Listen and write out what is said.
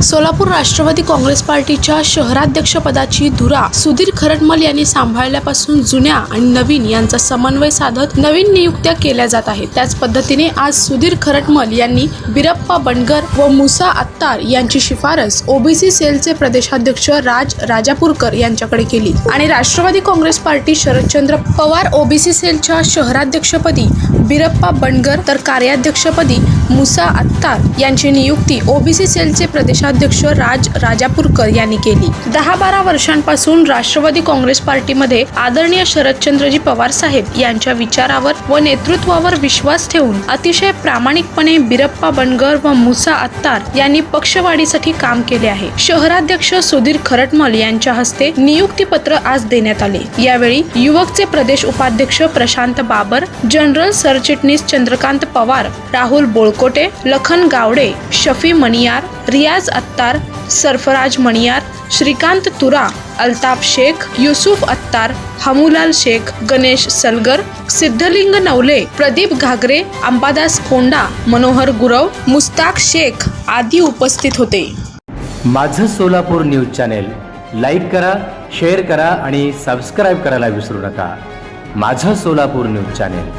सोलापूर राष्ट्रवादी काँग्रेस पार्टीच्या शहराध्यक्षपदाची धुरा सुधीर खरटमल यांनी सांभाळल्यापासून जुन्या आणि नवीन यांचा समन्वय साधत नवीन नियुक्त्या केल्या जात आहेत. त्याच पद्धतीने आज सुधीर खरटमल यांनी बिरप्पा बनगर व मुसा अत्तार यांची शिफारस ओबीसी सेलचे प्रदेशाध्यक्ष राज राजापूरकर यांच्याकडे केली. आणि राष्ट्रवादी काँग्रेस पार्टी शरदचंद्र पवार ओबीसी सेलच्या शहराध्यक्षपदी बिरप्पा बनगर तर कार्याध्यक्षपदी मुसा अत्तार यांची नियुक्ती ओबीसी सेलचे प्रदेश प्रदेशाध्यक्ष राज राजापूरकर यांनी केली. दहा बारा वर्षांपासून राष्ट्रवादी काँग्रेस पार्टीमध्ये आदरणीय शरदचंद्रजी पवार साहेब यांच्या विचारावर व नेतृत्वावर विश्वास ठेवून अतिशय प्रामाणिकपणे बिरप्पा बनगर व मुसा अत्तार यांनी पक्षवाढीसाठी काम केले आहे. शहराध्यक्ष सुधीर खरटमल यांच्या हस्ते नियुक्तीपत्र आज देण्यात आले. यावेळी युवकचे प्रदेश उपाध्यक्ष प्रशांत बाबर जनरल सरचिटणीस चंद्रकांत पवार राहुल बोळकोटे लखन गावडे शफी मणियार रियाज अत्तार सरफराज मणियार श्रीकांत तुरा अल्ताफ शेख युसुफ अत्तार हमूलाल शेख गणेश सलगर सिद्धलिंग नवले प्रदीप घागरे अंबादास कोंडा मनोहर गुरव मुस्ताक शेख आदी उपस्थित होते. माझं सोलापूर न्यूज चॅनेल लाईक करा शेअर करा आणि सबस्क्राईब करायला विसरू नका. माझं सोलापूर न्यूज चॅनेल.